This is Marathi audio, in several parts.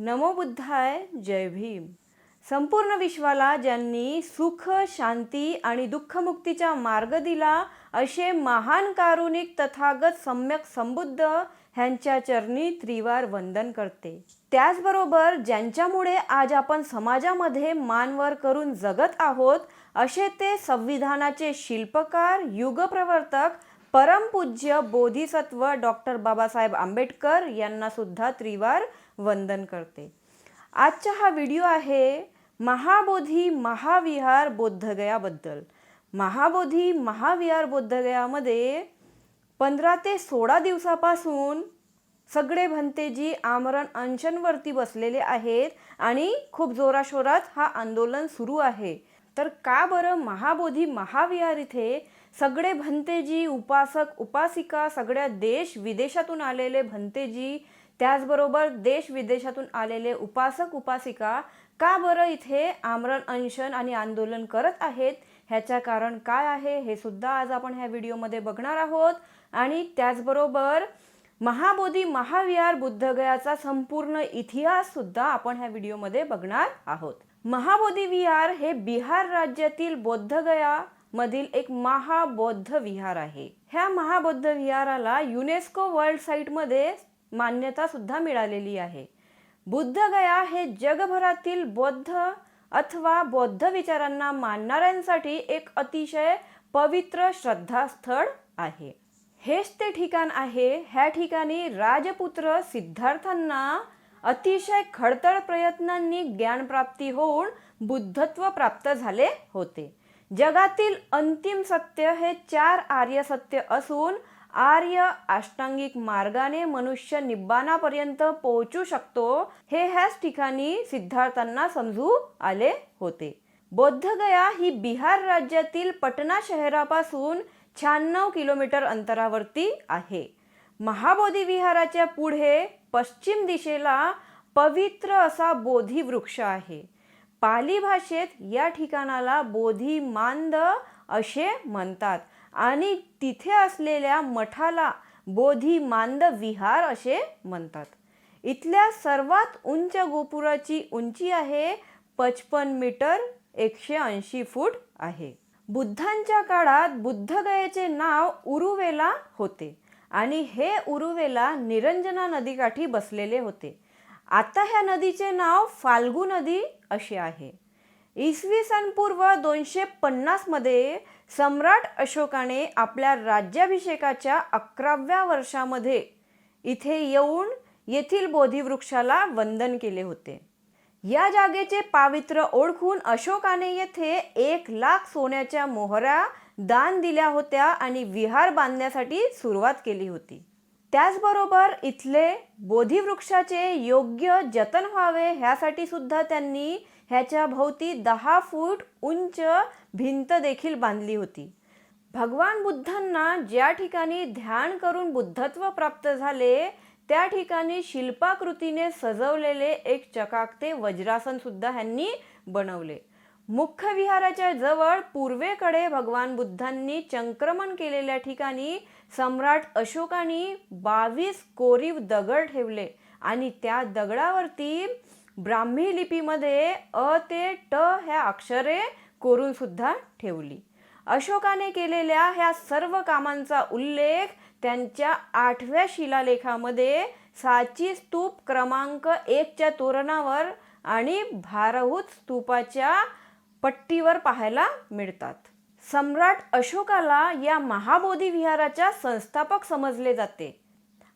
नमो बुद्धाय जय भीम. संपूर्ण विश्वाला ज्यांनी सुख शांती आणि दुःखमुक्तीचा मार्ग दिला असे महान कारुणिक तथागत सम्यक संबुद्ध ह्यांच्या चरणी त्रिवार वंदन करते. त्याचबरोबर ज्यांच्यामुळे आज आपण समाजामध्ये मानवर करून जगत आहोत असे ते संविधानाचे शिल्पकार युगप्रवर्तक परमपूज्य बोधिसत्व डॉक्टर बाबासाहेब आंबेडकर यांना सुद्धा त्रिवार वंदन करते. आजचा हा व्हिडिओ आहे महाबोधी महाविहार बोद्धगयाबद्दल महाबोधी महाविहार बोद्धगयामध्ये पंधरा ते सोळा दिवसापासून सगळे भंतेजी आमरण अंशनवरती बसलेले आहेत आणि खूप जोराशोरात हा आंदोलन सुरू आहे. तर का बरं महाबोधी महाविहार इथे सगळे भंतेजी उपासक उपासिका सगळ्या देश विदेशातून आलेले भंतेजी त्याचबरोबर देश विदेशातून आलेले उपासक उपासिका का बरं इथे आमरण अनशन आणि आंदोलन करत आहेत? ह्याच्या कारण काय आहे? हे सुद्धा आज आपण ह्या व्हिडिओमध्ये बघणार आहोत. आणि त्याचबरोबर महाबोधी महाविहार बुद्धगयाचा संपूर्ण इतिहास सुद्धा आपण ह्या व्हिडिओमध्ये बघणार आहोत. महाबोधी विहार हे बिहार राज्यातील बौद्धगया मधील एक महाबौद्ध विहार आहे. ह्या महाबौद्ध विहाराला युनेस्को वर्ल्ड साईटमध्ये मध्ये सुद्धा मिळालेली आहे. बुद्धगया हे जगभरातील बौद्ध अथवा बौद्ध विचारांना मानणाऱ्यांसाठी एक अतिशय पवित्र श्रद्धास्थळ आहे. हेच ते ठिकाण आहे. ह्या ठिकाणी राजपुत्र सिद्धार्थांना अतिशय खडतर प्रयत्नांनी ज्ञानप्राप्ती होऊन बुद्धत्व प्राप्त झाले होते. जगातील अंतिम सत्य हे चार आर्य सत्य असून आर्य अष्टांगिक मार्गाने मनुष्य निब्बाणापर्यंत पोहोचू शकतो हे ह्याच ठिकाणी सिद्धार्थांना समजू आले होते. बौद्धगया ही बिहार राज्यातील पटना शहरापासून शहाण्णव किलोमीटर अंतरावरती आहे. महाबोधी विहाराच्या पुढे पश्चिम दिशेला पवित्र असा बोधी वृक्ष आहे. पाली भाषेत या ठिकाणाला बोधी मांद असे म्हणतात. आणि तिथे असलेल्या मठाला बोधी मांद विहार असे म्हणतात. इथल्या सर्वात उंच गोपुराची उंची आहे पचपन मीटर एकशे ऐंशी फूट आहे. बुद्धांच्या काळात बुद्धगयेचे नाव उरुवेला होते आणि हे उरुवेला निरंजना नदीकाठी बसलेले होते. आता ह्या नदीचे नाव फाल्गू नदी असे आहे. इसवी सन पूर्व दोनशे पन्नासमध्ये सम्राट अशोकाने आपल्या राज्याभिषेकाच्या अकराव्या वर्षामध्ये इथे येऊन येथील बोधिवृक्षाला वंदन केले होते. या जागेचे पावित्र्य ओळखून अशोकाने येथे एक लाख सोन्याच्या मोहऱ्या दान दिल्या होत्या आणि विहार बांधण्यासाठी सुरुवात केली होती. त्याचबरोबर इथले बोधिवृक्षाचे योग्य जतन व्हावे ह्यासाठी सुद्धा त्यांनी ह्याच्या भोवती दहा फूट उंच भिंत देखील बांधली होती. भगवान बुद्धांना ज्या ठिकाणी ध्यान करून बुद्धत्व प्राप्त झाले त्या ठिकाणी शिल्पाकृतीने सजवलेले एक चकाकते वज्रासन सुद्धा ह्यांनी बनवले. मुख्य विहाराच्या जवळ पूर्वेकडे भगवान बुद्धांनी चंक्रमण केलेल्या ठिकाणी सम्राट अशोकाने बावीस कोरीव दगड ठेवले आणि त्या दगडावरती ब्राह्मी लिपीमध्ये अ ते ट ह्या अक्षरे कोरून सुद्धा ठेवली. अशोकाने केलेल्या ह्या सर्व कामांचा उल्लेख त्यांच्या आठव्या शिलालेखामध्ये साची स्तूप क्रमांक एकच्या तोरणावर आणि भारहूत स्तूपाच्या पट्टीवर पाहायला मिळतात. सम्राट अशोकाला या महाबोधी विहाराच्या संस्थापक समजले जाते.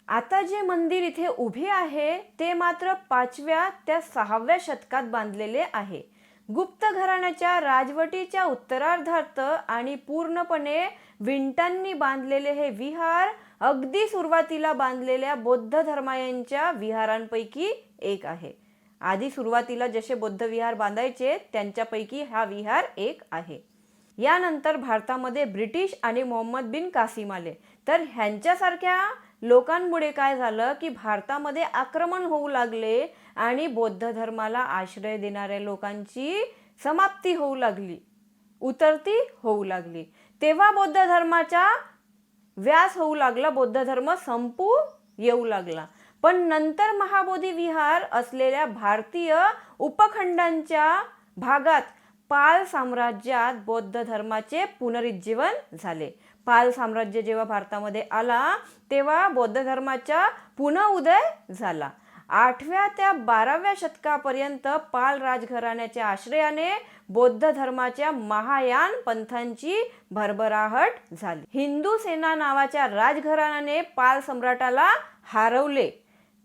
आता जे मंदिर इथे उभे आहे ते मात्र पाचव्या त्या सहाव्या शतकात बांधलेले आहे. गुप्त घराण्याच्या राजवटीच्या उत्तरार्धार्थ आणि पूर्णपणे विंटांनी बांधलेले हे विहार अगदी सुरुवातीला बांधलेल्या बौद्ध धर्मायांच्या विहारांपैकी एक आहे. आधी सुरुवातीला जसे बौद्ध विहार बांधायचे त्यांच्यापैकी हा विहार एक आहे. यानंतर भारतामध्ये ब्रिटिश आणि मोहम्मद बिन कासिम आले. तर ह्यांच्यासारख्या लोकांमुळे काय झालं की भारतामध्ये आक्रमण होऊ लागले आणि बौद्ध धर्माला आश्रय देणाऱ्या लोकांची समाप्ती होऊ लागली उतरती होऊ लागली. तेव्हा बौद्ध धर्माचा व्यास होऊ लागला बौद्ध धर्म संपू येऊ लागला. पण नंतर महाबोधी विहार असलेल्या भारतीय उपखंडांच्या भागात पाल साम्राज्यात बौद्ध धर्माचे पुनरुज्जीवन झाले. पाल साम्राज्य जेव्हा भारतामध्ये आला तेव्हा बौद्ध धर्माचा पुन्हा उदय झाला. आठव्या त्या बाराव्या शतकापर्यंत पाल राजघराण्याच्या आश्रयाने बौद्ध धर्माच्या महायान पंथांची भरभराहट झाली. हिंदू सेना नावाच्या राजघराण्याने पाल सम्राटाला हरवले.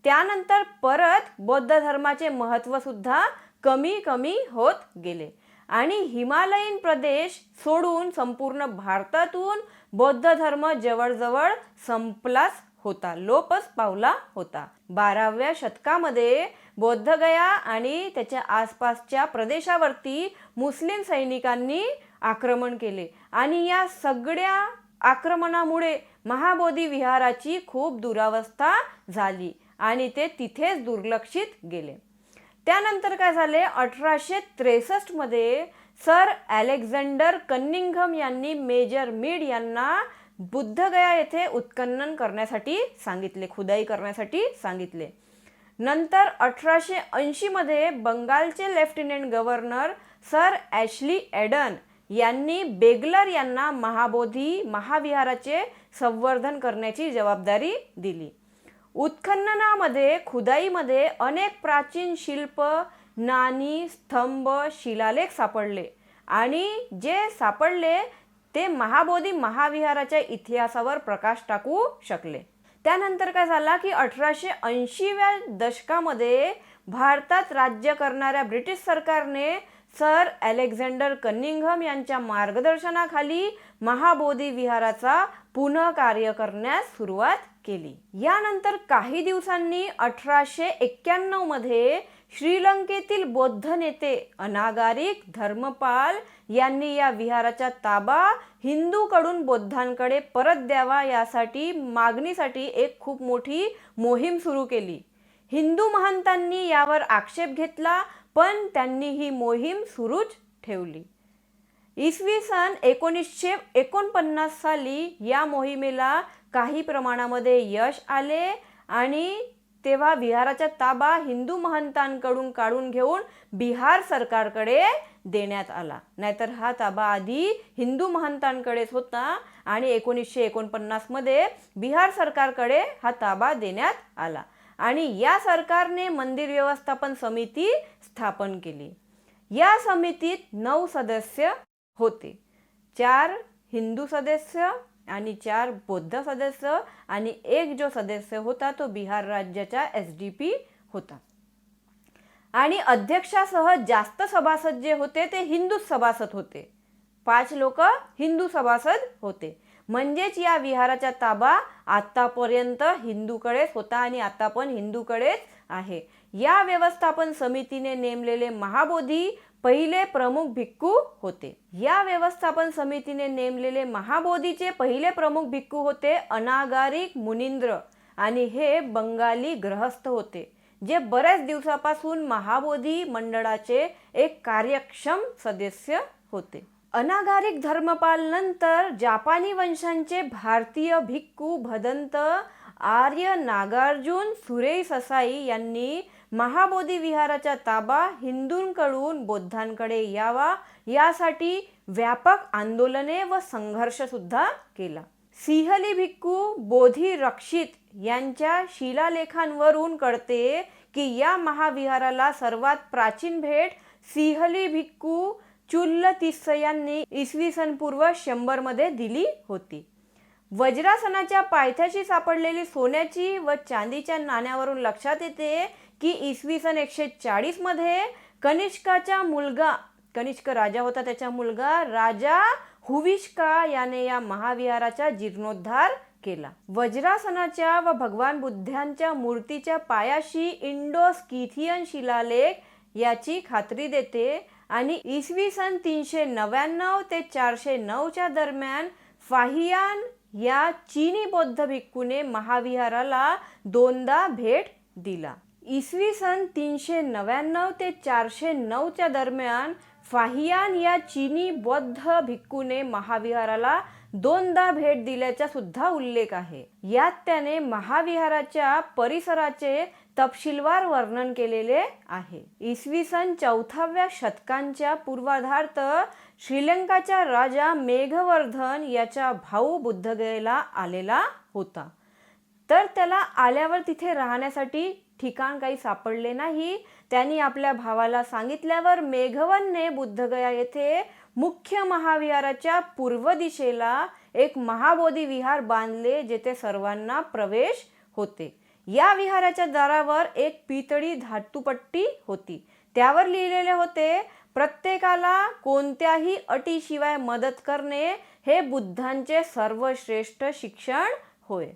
त्यानंतर परत बौद्ध धर्माचे महत्त्व सुद्धा कमी कमी होत गेले. आणि हिमालयीन प्रदेश सोडून संपूर्ण भारतातून बौद्ध धर्म जवळजवळ संपलाच होता लोपच पावला होता. बाराव्या शतकामध्ये बौद्धगया आणि त्याच्या आसपासच्या प्रदेशावरती मुस्लिम सैनिकांनी आक्रमण केले आणि या सगळ्या आक्रमणामुळे महाबोधी विहाराची खूप दुरावस्था झाली आणि ते तिथेच दुर्लक्षित गेले. त्यानंतर काय झाले? अठराशे त्रेसष्टमध्ये सर अलेक्झांडर कन्निंघम यांनी मेजर मीड यांना बुद्धगया येथे उत्खनन करण्यासाठी सांगितले खुदाई करण्यासाठी सांगितले. नंतर अठराशे ऐंशीमध्ये बंगालचे lieutenant governor sir Ashley Eden यांनी बेगलर यांना महाबोधी महाविहाराचे संवर्धन करण्याची जबाबदारी दिली. उत्खननामध्ये खुदाईमध्ये अनेक प्राचीन शिल्प नाणी स्तंभ शिलालेख सापडले. आणि जे सापडले ते महाबोधी महाविहाराच्या इतिहासावर प्रकाश टाकू शकले. त्यानंतर काय झाला की अठराशे ऐंशीव्या दशकामध्ये भारतात राज्य करणाऱ्या ब्रिटिश सरकारने सर अलेक्झांडर कनिंघम यांच्या मार्गदर्शनाखाली महाबोधी विहाराचा पुनः कार्य करण्यास सुरुवात केली. यानंतर काही दिवसांनी अठराशे एक्क्याण्णवमध्ये श्रीलंकेतील बौद्ध नेते अनागारिक धर्मपाल यांनी या विहाराचा ताबा हिंदूकडून बौद्धांकडे परत द्यावा यासाठी मागणीसाठी एक खूप मोठी मोहीम सुरू केली. हिंदू महंतांनी यावर आक्षेप घेतला पण त्यांनी ही मोहीम सुरूच ठेवली. इसवी सन एकोणीसशे एकोणपन्नास साली या मोहिमेला काही प्रमाणामध्ये यश आले आणि तेव्हा बिहाराचा ताबा हिंदू महंतांकडून काढून घेऊन बिहार सरकारकडे देण्यात आला. नाहीतर हा ताबा आधी हिंदू महंतांकडेच होता आणि एकोणीसशे एकोणपन्नासमध्ये बिहार सरकारकडे हा ताबा देण्यात आला. आणि या सरकारने मंदिर व्यवस्थापन समिती स्थापन केली. या समितीत नऊ सदस्य होते. चार हिंदू सदस्य आणि चार बौद्ध सदस्य आणि एक जो सदस्य होता तो बिहार राज्याचा एस डी पी होता. आणि अध्यक्षासह जास्त सभासद जे होते ते हिंदू सभासद होते. पाच लोक हिंदू सभासद होते. म्हणजेच या विहाराचा ताबा आतापर्यंत हिंदूकडेच होता आणि आता पण हिंदूकडेच आहे. या व्यवस्थापन समितीने नेमलेले महाबोधी पहिले प्रमुख भिक्खू होते. या व्यवस्थापन समितीने नेमलेले महाबोधीचे पहिले प्रमुख भिक्खू होते अनागारिक मुनिंद्र आणि हे बंगाली ग्रहस्थ होते जे बऱ्याच दिवसापासून महाबोधी मंडळाचे एक कार्यक्षम सदस्य होते. अनागारिक धर्मपाल नंतर जापानी वंशांचे भारतीय भिक्खू भदंत आर्य नागार्जुन सुरेई ससाई यांनी महाबोधी विहाराचा ताबा हिंदूंकडून बौद्धांकडे यावा यासाठी व्यापक आंदोलने व संघर्ष सुद्धा केला. सिंहली भिक्खू बोधी रक्षित यांच्या शिलालेखांवरून कळते की या महाविहाराला सर्वात प्राचीन भेट सिंहली भिक्खू चुल्ल तिस्स यांनी इसवी सन पूर्व शंभरमध्ये दिली होती. वज्रासनाच्या पायथ्याशी सापडलेली सोन्याची व चांदीच्या नाण्यावरून लक्षात येते की इसवी सन एकशे चाळीसमध्ये कनिष्काचा मुलगा कनिष्क राजा होता त्याचा मुलगा राजा हुविष्का याने या महाविहाराचा जीर्णोद्धार केला. वज्रासनाच्या व भगवान बुद्धांच्या मूर्तीच्या पायाशी इंडो स्किथियन शिलालेख याची खात्री देते आणि इसवी सन तीनशे नव्याण्णव ते चारशे नऊच्या दरम्यान फाहियान या चीनी बौद्ध भिक्खूने महाविहाराला दोनदा भेट दिला. इसवी सन तीनशे नव्याण्णव ते चारशे नऊच्या दरम्यान फाहियान या चीनी बौद्ध भिक्खूने महाविहाराला दोनदा भेट दिल्याचा सुद्धा उल्लेख आहे. यात त्याने महाविहाराच्या परिसराचे तपशीलवार वर्णन केलेले आहे. इसवी सन चौथाव्या शतकांच्या पूर्वाधार्थ श्रीलंकाच्या राजा मेघवर्धन याचा भाऊ बुद्धगयेला आलेला होता. तर त्याला आल्यावर तिथे राहण्यासाठी ठिकाण काही सापडले नाही. त्यांनी आपल्या भावाला सांगितल्यावर मेघवनने बुद्धगया येथे मुख्य महाविहाराच्या पूर्व दिशेला एक महाबोधी विहार बांधले जेथे सर्वांना प्रवेश होते. या विहाराच्या दारावर एक पितळी धातुपट्टी होती. त्यावर लिहिलेले होते प्रत्येकाला कोणत्याही अटीशिवाय मदत करणे हे बुद्धांचे सर्वश्रेष्ठ शिक्षण होय.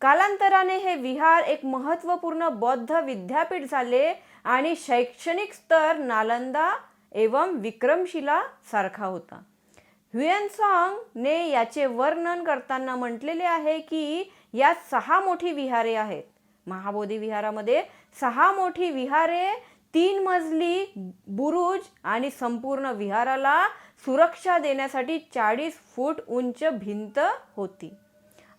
कालांतराने हे विहार एक महत्त्वपूर्ण बौद्ध विद्यापीठ झाले आणि शैक्षणिक स्तर नालंदा एवं विक्रमशिला सारखा होता. ह्युएनसॉंग ने याचे वर्णन करताना म्हटलेले आहे की यात सहा मोठी विहारे आहेत. महाबोधी विहारामध्ये सहा मोठी विहारे तीन मजली बुरुज आणि संपूर्ण विहाराला सुरक्षा देण्यासाठी चाळीस फूट उंच भिंत होती.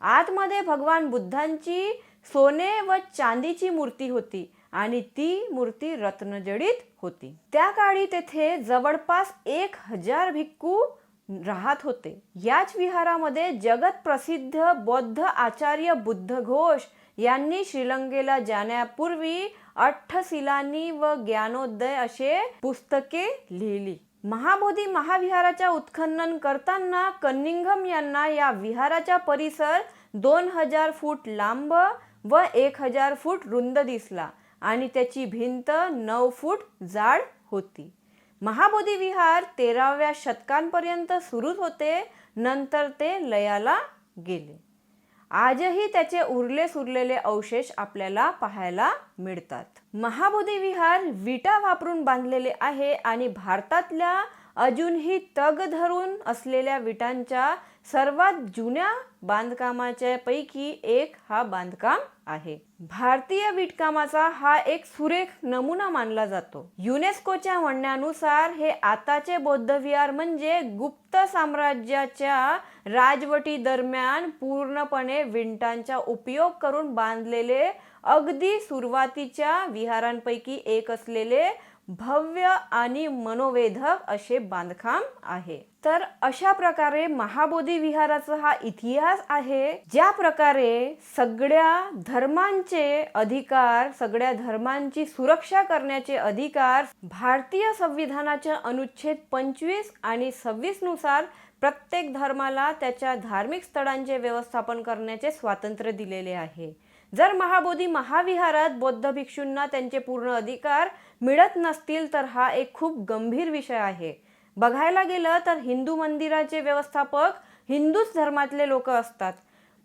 आतमध्ये भगवान बुद्धांची सोने व चांदीची मूर्ती होती आणि ती मूर्ती रत्नजडित होती. त्या काळी तेथे जवळपास एक हजार भिक्खू राहत होते. याच विहारामध्ये जगत प्रसिद्ध बौद्ध आचार्य बुद्ध घोष यांनी श्रीलंकेला जाण्यापूर्वी अठ्ठशिलानी व ज्ञानोदय असे पुस्तके लिहिली. महाबोधी महाविहाराच्या उत्खनन करताना कन्निंगम यांना या विहाराचा परिसर दोन हजार फूट लांब व एक हजार फूट रुंद दिसला आणि त्याची भिंत नऊ फूट जाड होती. महाबोधी विहार तेराव्या शतकांपर्यंत सुरूच होते नंतर ते लयाला गेले. आजही त्याचे उरले सुरलेले अवशेष आपल्याला पाहायला मिळतात. महाबोधी विहार विटा वापरून बांधलेले आहे आणि भारतातल्या अजूनही तग धरून असलेल्या विटांच्या सर्वात जुन्या बांधकामाच्या पैकी एक हा बांधकाम आहे. भारतीय विटकामाचा हा एक सुरेख नमुना मानला जातो. युनेस्कोच्या म्हणण्यानुसार हे आताचे बौद्ध विहार म्हणजे गुप्त साम्राज्याच्या राजवटी दरम्यान पूर्णपणे विंटांचा उपयोग करून बांधलेले अगदी सुरुवातीच्या विहारांपैकी एक असलेले भव्य आणि मनोवेधक असे बांधकाम आहे. तर अशा प्रकारे महाबोधी विहाराचा हा इतिहास आहे ज्या प्रकारे सगळ्या धर्मांचे अधिकार सगळ्या धर्मांची सुरक्षा करण्याचे अधिकार भारतीय संविधानाच्या अनुच्छेद पंचवीस आणि सव्वीसनुसार प्रत्येक धर्माला त्याच्या धार्मिक स्थळांचे व्यवस्थापन करण्याचे स्वातंत्र्य दिलेले आहे. जर महाबोधी महाविहारात बौद्ध भिक्षूंना त्यांचे पूर्ण अधिकार मिळत नसतील तर हा एक खूप गंभीर विषय आहे. बघायला गेलं तर हिंदू मंदिराचे व्यवस्थापक हिंदूच धर्मातले लोक असतात.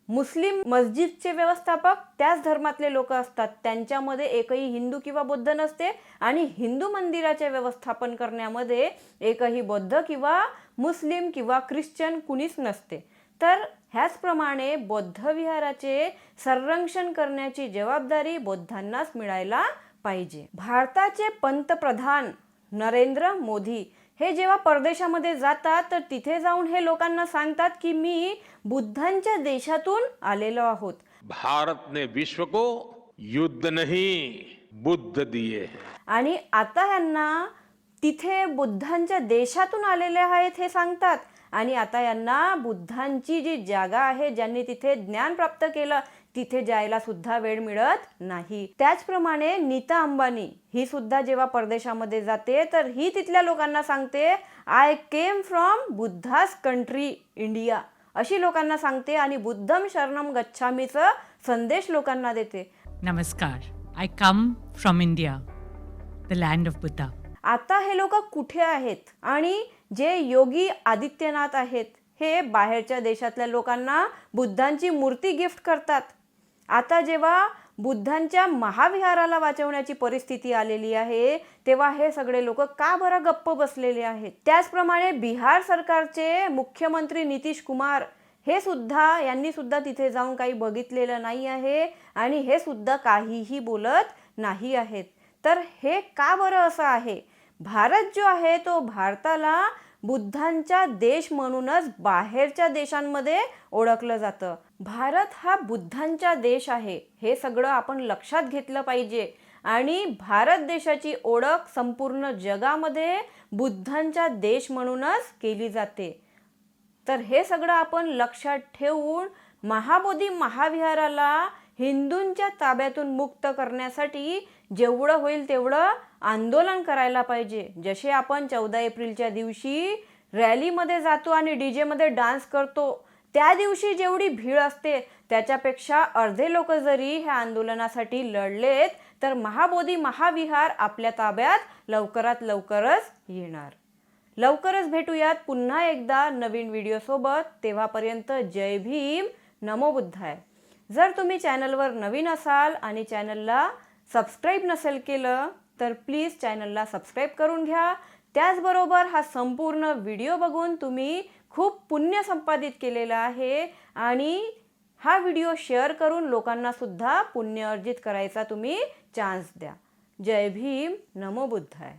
मुस्लिम मस्जिदचे व्यवस्थापक त्याच धर्मातले लोक असतात. त्यांच्यामध्ये एकही हिंदू किंवा बौद्ध नसते आणि हिंदू मंदिराचे व्यवस्थापन करण्यामध्ये एकही बौद्ध किंवा मुस्लिम किंवा ख्रिश्चन कुणीच नसते. तर ह्याचप्रमाणे बौद्ध विहाराचे संरक्षण करण्याची जबाबदारी बौद्धांनाच मिळायला पाहिजे. भारताचे पंतप्रधान नरेंद्र मोदी हे जेव्हा परदेशामध्ये जातात तर तिथे जाऊन हे लोकांना सांगतात की मी बुद्धांच्या देशातून आलेलो आहोत. भारत ने विश्व को युद्ध नहीं बुद्ध दिए हैं. आणि आता यांना तिथे बुद्धांच्या देशातून आलेले आहेत हे सांगतात. आणि आता यांना बुद्धांची जी जागा आहे ज्यांनी तिथे ज्ञान प्राप्त केलं तिथे जायला सुद्धा वेळ मिळत नाही त्याचप्रमाणे नीता अंबानी ही सुद्धा जेव्हा परदेशामध्ये जाते तर ही तिथल्या लोकांना सांगते I came from Buddha's country India अशी लोकांना सांगते आणि बुद्धम शरणम गच्छामीचं संदेश लोकांना देते Namaskar. I come from India, the land of Buddha. आता हे लोक कुठे आहेत आणि जे योगी आदित्यनाथ आहेत हे बाहेरच्या देशातल्या लोकांना बुद्धांची मूर्ती गिफ्ट करतात आता जेव्हा बुद्धांच्या महाविहाराला वाचवण्याची परिस्थिती आलेली आहे तेव्हा हे सगळे लोक का बरं गप्प बसलेले आहेत? त्याचप्रमाणे बिहार सरकारचे मुख्यमंत्री नितीश कुमार हे सुद्धा यांनी सुद्धा तिथे जाऊन काही बघितलेलं नाही आहे आणि हे सुद्धा काहीही बोलत नाही आहेत. तर हे का बरं असं आहे? भारत जो आहे तो भारताला बुद्धांचा देश म्हणूनच बाहेरच्या देशांमध्ये ओळखलं जातं. भारत हा बुद्धांचा देश आहे. हे सगळं आपण लक्षात घेतलं पाहिजे. आणि भारत देशाची ओळख संपूर्ण जगामध्ये बुद्धांचा देश म्हणूनच केली जाते. तर हे सगळं आपण लक्षात ठेवून महाबोधी महाविहाराला हिंदूंच्या ताब्यातून मुक्त करण्यासाठी जेवढं होईल तेवढं आंदोलन करायला पाहिजे. जसे आपण चौदा एप्रिलच्या दिवशी रॅलीमध्ये जातो आणि डी जेमध्ये डान्स करतो त्या दिवशी जेवढी भीड असते त्याच्यापेक्षा अर्धे लोक जरी ह्या आंदोलनासाठी लढलेत तर महाबोधी महाविहार आपल्या ताब्यात लवकरात लवकरच येणार. लवकरच भेटूयात पुन्हा एकदा नवीन व्हिडिओसोबत तेव्हापर्यंत जय भीम. नमो बुद्धाय. जर तुम्ही चॅनलवर नवीन असाल आणि चॅनलला सबस्क्राईब नसेल केलं तर प्लीज चॅनलला सबस्क्राईब करून घ्या. त्याचबरोबर हा संपूर्ण व्हिडिओ बघून तुम्ही खूप पुण्य संपादित केलेलं आहे आणि हा व्हिडिओ शेअर करून लोकांनासुद्धा पुण्य अर्जित करायचा तुम्ही चान्स द्या. जय भीम नमो बुद्धाय.